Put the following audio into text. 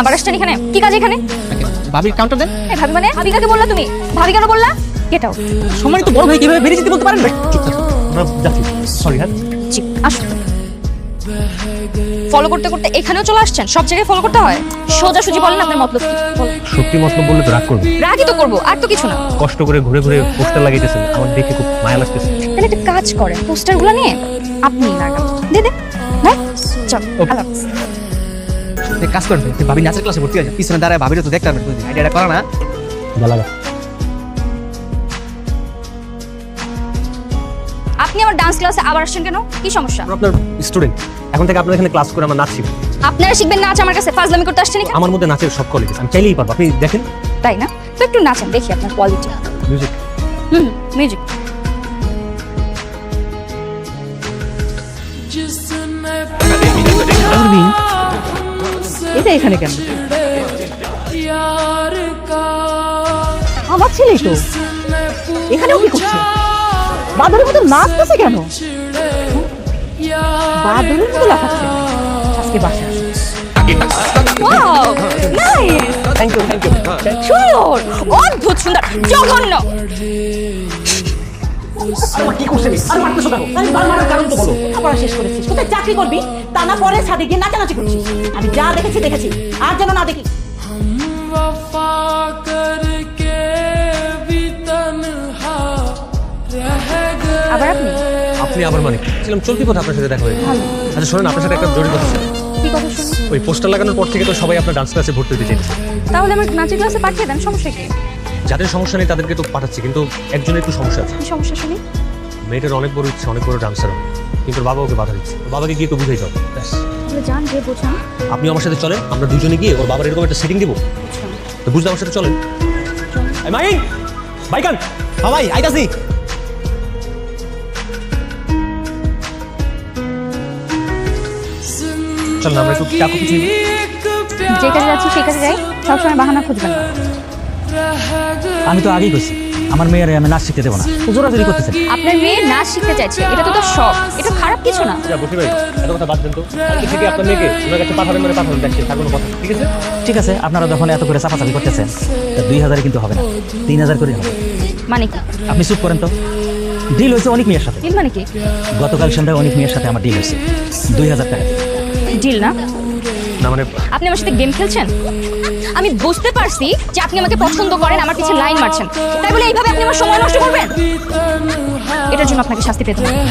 আবার আসছেন এখানে? কি কাজ এখানে? ভাবির কাউন্টার দেন। এই ভাবি মানে? ভাবি কাকে বললা তুমি? ভাবি কেন বললা? গেট আউট তো বড় ভাই কীভাবে বেরিয়ে যেতে বলতে পারেন আমরা যাচ্ছি। সরি হ্যাঁ। জি আসুন। ফলো করতে করতে এখানেও চলে আসছেন? সব জায়গায় ফলো করতে হয়? সোজা সুজি বলেন আপনার মতলব কি? বলেন। সত্যি মতলব বললে তো রাগ করবে। রাগই তো করব আর তো কিছু না। কষ্ট করে ঘুরে ঘুরে পোস্টার লাগিয়েছেন আমার দেখে খুব মায়া লাগতেছে। তাহলে একটা কাজ করেন পোস্টারগুলো নিয়ে আপনি লাগান দে দে হ্যাঁ চল হাফেজ। কাজ করবি তুই ভাবি নাচের ক্লাসে ভর্তি আছে পিছনে দাঁড়ায় ভাবিরে তো দেখতে পারবেন আইডিয়াটা করা না? যা লাগা আপনি আমার ডান্স ক্লাসে আবার আসছেন কেন? কি সমস্যা? আমরা আপনার স্টুডেন্ট এখন থেকে আপনার এখানে ক্লাস করে আমার নাচ শিখব আপনারা শিখবেন নাচ আমার কাছে ফাজলামি করতে আসছেন আমার মধ্যে নাচের সব কোয়ালিটি আমি চাইলেই পারব। আপনি দেখেন। তাই না? তো একটু নাচেন দেখি আপনার কোয়ালিটি মিউজিক হুম মিউজিক এটা এখানে কেন? আমার ছেলেই তো। এখানেও কি করছে? বাদরের মতো নাচতেছে কেন? বাদরের মতো লাফাচ্ছে আজকে বাসা অদ্ভুত সুন্দর জঘন্য। কি আর মারতেছো আমি কারণ তো বলো। পড়া শেষ করেছিস। কোথায় চাকরি করবি? তা না পরে ছাদে গিয়ে নাচানাচি করছিস। আমি যা দেখেছি দেখেছি। আর যেন না দেখি। আবার আপনি? আপনি আবার মানে ছিলাম চলতি কথা আপনার সাথে দেখা হয়ে। আচ্ছা শোনেন আপনার সাথে একটা জরুরি কথা ছিল। কি কথা ওই পোস্টার লাগানোর পর থেকে তো সবাই আপনার ডান্স ক্লাসে ভর্তি হতে চাইছে তাহলে আমার নাচের ক্লাসে পাঠিয়ে দেন সমস্যা কি? যাদের সমস্যা নেই তাদেরকে তো পাঠাচ্ছি কিন্তু একজনের একটু সমস্যা আছে। কি সমস্যা শুনি? মেয়েটার অনেক বড় ইচ্ছে অনেক বড় ডান্সার কিন্তু বাবা ওকে বাধা দিচ্ছে। বাবাকে গিয়ে একটু বুঝাইতে হবে ব্যাস। যান যে বোঝান। আপনি আমার সাথে চলেন আমরা দুজনে গিয়ে ওর বাবার এরকম একটা সেটিং দিব। তো বুঝলে আমার সাথে চলেন। মাইন বাইকান! ভাই আইতাছি। চলেন আমরা একটু চাকু যে কাজে যাচ্ছি সেই কাজে যাই সবসময় বাহানা খুঁজবেন না। আমি তো আগেই কইছি আমার মেয়ের আমি নাচ শিখতে দেবো না। জোরাজোরি করতেছে। আপনার মেয়ে নাচ শিখতে চাইছে এটা তো তার শখ এটা খারাপ কিছু না। যা বসে ভাই এত কথা বাদ দেন তো। কালকে থেকে আপনার মেয়েকে ওনার কাছে পাঠাবেন মানে পাঠাবেন দেখছি তার কোনো কথা ঠিক আছে? ঠিক আছে আপনারা যখন এত করে চাপাচাপি করতেছেন তা দুই হাজারে কিন্তু হবে না তিন হাজার করে হবে। মানে কি? আপনি চুপ করেন তো। ডিল হয়েছে অনেক মেয়ের সাথে। ডিল মানে কি? গতকাল সন্ধ্যায় অনেক মেয়ের সাথে আমার ডিল হয়েছে দুই হাজার টাকা। ডিল না? না মানে আপনি আমার সাথে গেম খেলছেন? আমি বুঝতে পারছি যে আপনি আমাকে পছন্দ করেন আমার পিছে লাইন মারছেন। তাই বলে এইভাবে আপনি আমার সময় নষ্ট করবেন? এটার জন্য আপনাকে শাস্তি পেতে হবে।